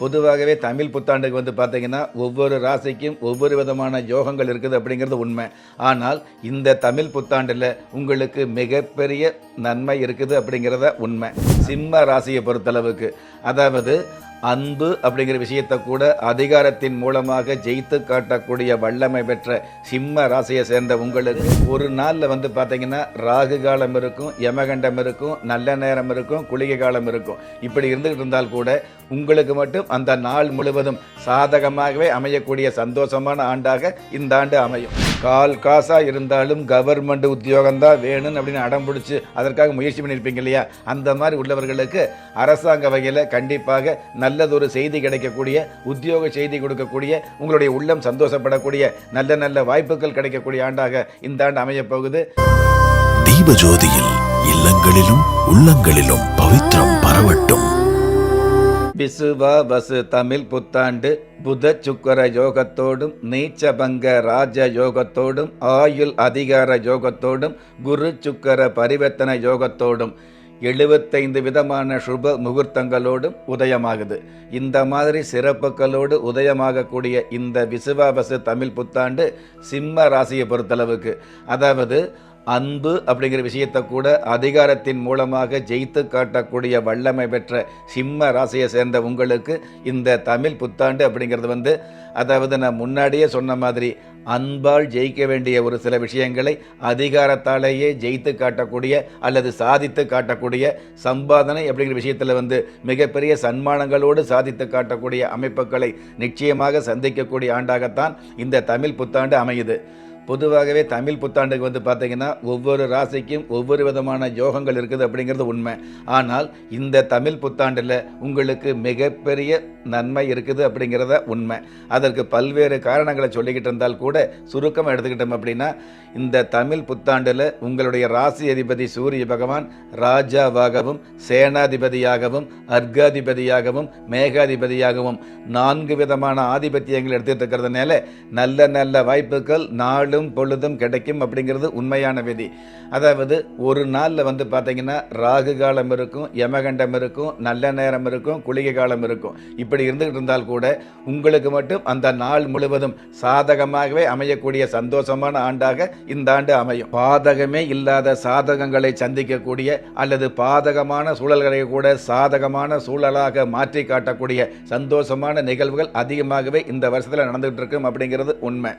பொதுவாகவே தமிழ் புத்தாண்டுக்கு வந்து பார்த்தீங்கன்னா ஒவ்வொரு ராசிக்கும் ஒவ்வொரு விதமான யோகங்கள் இருக்குது அப்படிங்கிறது உண்மை. ஆனால் இந்த தமிழ் புத்தாண்டில் உங்களுக்கு மிகப்பெரிய நன்மை இருக்குது அப்படிங்கிறத உண்மை. சிம்ம ராசியை பொறுத்தளவுக்கு. அதாவது அன்பு அப்படிங்கிற விஷயத்தை கூட அதிகாரத்தின் மூலமாக ஜெயித்து காட்டக்கூடிய வல்லமை பெற்ற சிம்ம ராசியை சேர்ந்த உங்களுக்கு. ஒரு நாளில் வந்து பார்த்தீங்கன்னா ராகு காலம் இருக்கும் யமகண்டம் இருக்கும் நல்ல நேரம் இருக்கும் குளிகை காலம் இருக்கும். இப்படி இருந்துகிட்டு இருந்தால் கூட உங்களுக்கு மட்டும் அந்த நாள் முழுவதும் சாதகமாகவே அமையக்கூடிய சந்தோஷமான ஆண்டாக இந்த ஆண்டு அமையும். கால் காசா இருந்தாலும் கவர்மெண்ட் உத்தியோகம் தான் வேணும்னு அப்படின்னு அடம் பிடிச்சி அதற்காக முயற்சி பண்ணியிருப்பீங்க இல்லையா? அந்த மாதிரி உள்ளவர்களுக்கு அரசாங்க வகையில் கண்டிப்பாக நல்லதொரு செய்தி கிடைக்கக்கூடிய உத்தியோக செய்தி கொடுக்கக்கூடிய உங்களுடைய உள்ளம் சந்தோஷப்படக்கூடிய நல்ல நல்ல வாய்ப்புகள் கிடைக்கக்கூடிய ஆண்டாக இந்த ஆண்டு அமையப் போகுது. தீபஜோதியில் இல்லங்களிலும் உள்ளங்களிலும் பவித்ரம் பரவட்டும். விசுவா வசு தமிழ் புத்தாண்டு புத சுக்கர யோகத்தோடும் நீச்சபங்க ராஜ யோகத்தோடும் ஆயுள் அதிகார யோகத்தோடும் குரு சுக்கர பரிவர்த்தன யோகத்தோடும் எழுபத்தைந்து விதமான சுப முகூர்த்தங்களோடும் உதயமாகுது. இந்த மாதிரி சிறப்புகளோடு உதயமாகக்கூடிய இந்த விசுவாபசு தமிழ் புத்தாண்டு சிம்ம ராசியை பொறுத்தளவுக்கு. அதாவது அன்பு அப்படிங்கிற விஷயத்தை கூட அதிகாரத்தின் மூலமாக ஜெயித்து காட்டக்கூடிய வல்லமை பெற்ற சிம்ம ராசியை சேர்ந்த உங்களுக்கு இந்த தமிழ் புத்தாண்டு அப்படிங்கிறது வந்து அதாவது நான் முன்னாடியே சொன்ன மாதிரி அன்பால் ஜெயிக்க வேண்டிய ஒரு சில விஷயங்களை அதிகாரத்தாலேயே ஜெயித்து காட்டக்கூடிய அல்லது சாதித்து காட்டக்கூடிய சம்பாதனை அப்படிங்கிற விஷயத்தில் வந்து மிகப்பெரிய சன்மானங்களோடு சாதித்து காட்டக்கூடிய அமைப்புகளை நிச்சயமாக சந்திக்கக்கூடிய ஆண்டாகத்தான் இந்த தமிழ் புத்தாண்டு அமையுது. பொதுவாகவே தமிழ் புத்தாண்டுக்கு வந்து பார்த்தீங்கன்னா ஒவ்வொரு ராசிக்கும் ஒவ்வொரு விதமான யோகங்கள் இருக்குது அப்படிங்கிறது உண்மை. ஆனால் இந்த தமிழ் புத்தாண்டில் உங்களுக்கு மிகப்பெரிய நன்மை இருக்குது அப்படிங்கிறத உண்மை. அதற்கு பல்வேறு காரணங்களை சொல்லிக்கிட்டு இருந்தால் கூட சுருக்கமாக எடுத்துக்கிட்டோம் அப்படின்னா இந்த தமிழ் புத்தாண்டில் உங்களுடைய ராசி அதிபதி சூரிய பகவான் ராஜாவாகவும் சேனாதிபதியாகவும் அர்காதிபதியாகவும் மேகாதிபதியாகவும் நான்கு விதமான ஆதிபத்தியங்கள் எடுத்துகிட்டு இருக்கிறதுனால நல்ல நல்ல வாய்ப்புகள் நாலு நாளும் பொழுதும் கிடைக்கும் அப்படிங்கிறது உண்மையான விதி. அதாவது ஒரு நாளில் வந்து பார்த்தீங்கன்னா ராகு காலம் இருக்கும் யமகண்டம் இருக்கும் நல்ல நேரம் இருக்கும் குளிகை காலம் இருக்கும். இப்படி இருந்துகிட்டு இருந்தால் கூட உங்களுக்கு மட்டும் அந்த நாள் முழுவதும் சாதகமாகவே அமையக்கூடிய சந்தோஷமான ஆண்டாக இந்த ஆண்டு அமையும். பாதகமே இல்லாத சாதகங்களை சந்திக்கக்கூடிய அல்லது பாதகமான சூழல்களை கூட சாதகமான சூழலாக மாற்றி காட்டக்கூடிய சந்தோஷமான நிகழ்வுகள் அதிகமாகவே இந்த வருஷத்தில் நடந்துகிட்டு இருக்கும் அப்படிங்கிறது உண்மை.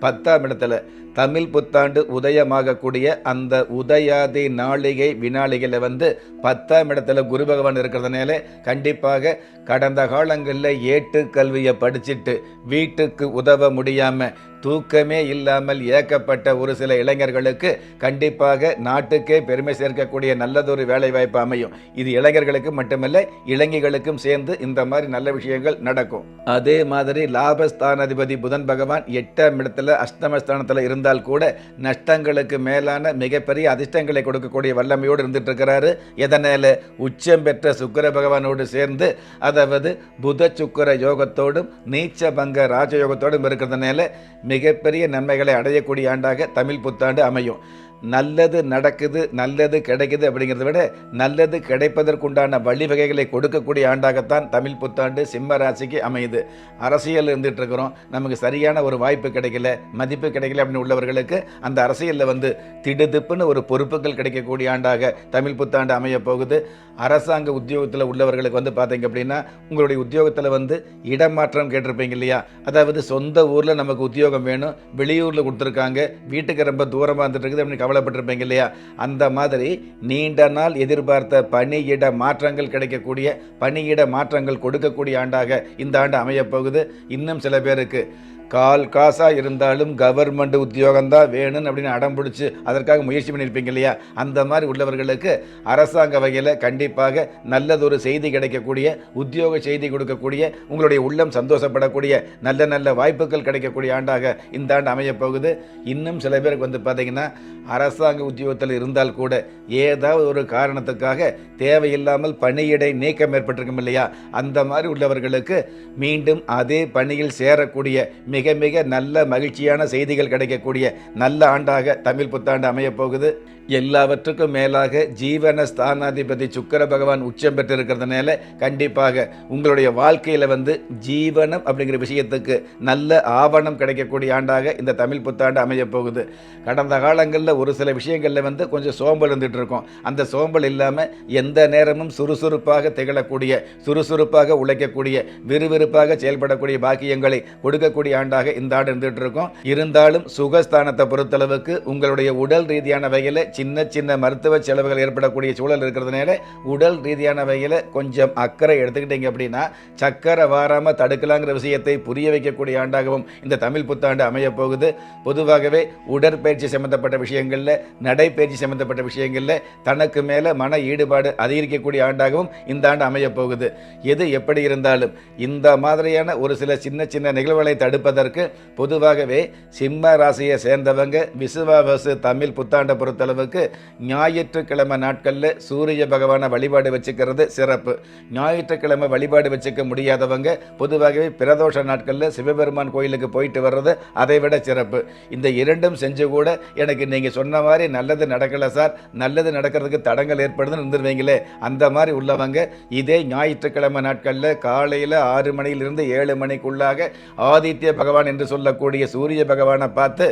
பத்தாம் இடத்துல தமிழ் புத்தாண்டு உதயமாகக்கூடிய அந்த உதயாதி நாளிகை வினாளிகளை வந்து பத்தாம் இடத்துல குரு பகவான் இருக்கிறதுனால கண்டிப்பாக கடந்த காலங்களில் ஏட்டு கல்வியை படிச்சுட்டு வீட்டுக்கு உதவ முடியாமல் தூக்கமே இல்லாமல் ஏக்கப்பட்ட ஒரு சில இளைஞர்களுக்கு கண்டிப்பாக நாட்டுக்கே பெருமை சேர்க்கக்கூடிய நல்லதொரு வேலைவாய்ப்பு அமையும். இது இளைஞர்களுக்கு மட்டுமல்ல இளைஞர்களுக்கும் சேர்ந்து இந்த மாதிரி நல்ல விஷயங்கள் நடக்கும். அதே மாதிரி லாபஸ்தானாதிபதி புதன் பகவான் எட்டாம் இடத்துல அஷ்டமஸ்தானத்தில் இருந்தால் கூட நஷ்டங்களுக்கு மேலான மிகப்பெரிய அதிர்ஷ்டங்களை கொடுக்கக்கூடிய வல்லமையோடு இருந்துட்டு இருக்கிறாரு எதனால? உச்சம் பெற்ற சுக்கிர பகவானோடு சேர்ந்து அதாவது புத சுக்கிர யோகத்தோடும் நீச்ச பங்க ராஜயோகத்தோடும் இருக்கிறதுனால மிகப்பெரிய நன்மைகளை அடையக்கூடிய ஆண்டாக தமிழ் புத்தாண்டு அமையும். நல்லது நடக்குது நல்லது கிடைக்குது அப்படிங்கிறத விட நல்லது கிடைப்பதற்குண்டான வழிவகைகளை கொடுக்கக்கூடிய ஆண்டாகத்தான் தமிழ் புத்தாண்டு சிம்ம ராசிக்கு அமையுது. அரசியல் இருந்துட்டு இருக்கிறோம். நமக்கு சரியான ஒரு வாய்ப்பு கிடைக்கல மதிப்பு கிடைக்கல அப்படின்னு உள்ளவர்களுக்கு அந்த அரசியலில் வந்து திடுதிப்புன்னு ஒரு பொறுப்புகள் கிடைக்கக்கூடிய ஆண்டாக தமிழ் புத்தாண்டு அமைய போகுது. அரசாங்க உத்தியோகத்தில் உள்ளவர்களுக்கு வந்து பார்த்தீங்க அப்படின்னா உங்களுடைய உத்தியோகத்தில் வந்து இடமாற்றம் கேட்டிருப்பீங்க இல்லையா? அதாவது சொந்த ஊரில் நமக்கு உத்தியோகம் வேணும் வெளியூரில் கொடுத்துருக்காங்க வீட்டுக்கு ரொம்ப தூரமாக இருந்துட்டு இருக்குது அப்படின்னு கவலைப்பட்டிருப்பீங்க இல்லையா? அந்த மாதிரி நீண்ட நாள் எதிர்பார்த்த பணியிட மாற்றங்கள் கிடைக்கக்கூடிய பணியிட மாற்றங்கள் கொடுக்கக்கூடிய ஆண்டாக இந்த ஆண்டு அமையப்போகுது இன்னும் சில பேருக்கு கால் காசாக இருந்தாலும் கவர்மெண்ட் உத்தியோகம் தான் வேணும்னு அப்படின்னு அடம் பிடிச்சி அதற்காக முயற்சி பண்ணியிருப்பீங்க இல்லையா? அந்த மாதிரி உள்ளவர்களுக்கு அரசாங்க வகையில் கண்டிப்பாக நல்லதொரு செய்தி கிடைக்கக்கூடிய உத்தியோக செய்தி கொடுக்கக்கூடிய உங்களுடைய உள்ளம் சந்தோஷப்படக்கூடிய நல்ல நல்ல வாய்ப்புகள் கிடைக்கக்கூடிய ஆண்டாக இந்த ஆண்டு அமையப்போகுது இன்னும் சில பேருக்கு வந்து பார்த்திங்கன்னா அரசாங்க உத்தியோகத்தில் இருந்தால் கூட ஏதாவது ஒரு காரணத்துக்காக தேவையில்லாமல் பணியிடை நீக்கம் ஏற்பட்டிருக்கும் இல்லையா? அந்த மாதிரி உள்ளவர்களுக்கு மீண்டும் அதே பணியில் சேரக்கூடிய மிக மிக நல்ல மகிழ்ச்சியான செய்திகள் கிடைக்கக்கூடிய நல்ல ஆண்டாக தமிழ் புத்தாண்டு அமையப்போகுது. எல்லாவற்றுக்கும் மேலாக ஜீவன ஸ்தானாதிபதி சுக்கர பகவான் உச்சம் பெற்று இருக்கிறதுனால கண்டிப்பாக உங்களுடைய வாழ்க்கையில் வந்து ஜீவனம் அப்படிங்கிற விஷயத்துக்கு நல்ல ஆவணம் கிடைக்கக்கூடிய ஆண்டாக இந்த தமிழ் புத்தாண்டு அமையப்போகுது. கடந்த காலங்களில் ஒரு சில விஷயங்களில் வந்து கொஞ்சம் சோம்பல் இருந்துட்டு இருக்கோம். அந்த சோம்பல் இல்லாமல் எந்த நேரமும் சுறுசுறுப்பாக திகழக்கூடிய சுறுசுறுப்பாக உழைக்கக்கூடிய விறுவிறுப்பாக செயல்படக்கூடிய பாக்கியங்களை கொடுக்கக்கூடிய ஆண்டாக இந்த ஆண்டு இருந்துட்டு இருக்கோம். இருந்தாலும் சுகஸ்தானத்தை பொறுத்தளவுக்கு உங்களுடைய உடல் ரீதியான வகையில் சின்ன சின்ன மருத்துவ செலவுகள் ஏற்படக்கூடிய சூழல் இருக்கிறதுனால உடல் ரீதியான வகையில் கொஞ்சம் அக்கறை எடுத்துக்கிட்டீங்க அப்படின்னா சக்கரை வாராமல் தடுக்கலாங்கிற விஷயத்தை புரிய வைக்கக்கூடிய ஆண்டாகவும் இந்த தமிழ் புத்தாண்டு அமையப்போகுது பொதுவாகவே உடற்பயிற்சி சம்பந்தப்பட்ட விஷயங்களில் நடைபயிற்சி சம்பந்தப்பட்ட விஷயங்களில் தனக்கு மேலே மன ஈடுபாடு அதிகரிக்கக்கூடிய ஆண்டாகவும் இந்த ஆண்டு அமையப்போகுது எது எப்படி இருந்தாலும் இந்த மாதிரியான ஒரு சில சின்ன சின்ன நிகழ்வுகளை தடுப்பதற்கு பொதுவாகவே சிம்ம ராசியை சேர்ந்தவங்க விசுவாவசு தமிழ் புத்தாண்டை பொறுத்தளவுக்கு ஞாயிற்றுக்கிழமை நாட்களில் சூரிய பகவானை வழிபாடு வச்சுக்கிறது சிறப்பு. ஞாயிற்றுக்கிழமை வழிபாடு வச்சுக்க முடியாதவங்க பொதுவாகவே பிரதோஷ நாட்களில் சிவபெருமான் கோயிலுக்கு போயிட்டு வர்றது அதை விட சிறப்பு. இந்த இரண்டும் செஞ்சு கூட எனக்கு நீங்கள் சொன்ன மாதிரி நல்லது நடக்கலை சார். நல்லது நடக்கிறதுக்கு தடங்கள் ஏற்படுதுன்னு இருந்துருவீங்களே. அந்த மாதிரி உள்ளவங்க இதே ஞாயிற்றுக்கிழமை நாட்களில் காலையில் ஆறு மணியிலிருந்து ஏழு மணிக்குள்ளாக ஆதித்ய பகவான் என்று சொல்லக்கூடிய சூரிய பகவானை பார்த்து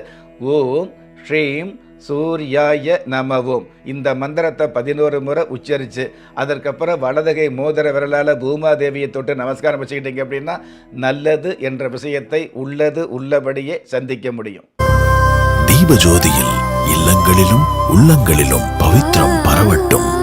ஓம் ஸ்ரீம் சூர்யாய நமவோம். இந்த மந்திரத்தை பதினோரு முறை உச்சரித்து அதற்கப்புறம் வலதுகை மோதிர விரலால் பூமாதேவியை தொட்டு நமஸ்காரம் வச்சுக்கிட்டீங்க அப்படின்னா நல்லது என்ற விஷயத்தை உள்ளது உள்ளபடியே சந்திக்க முடியும். தீபஜோதியில் இல்லங்களிலும் உள்ளங்களிலும் பவித்திரம் பரவட்டும்.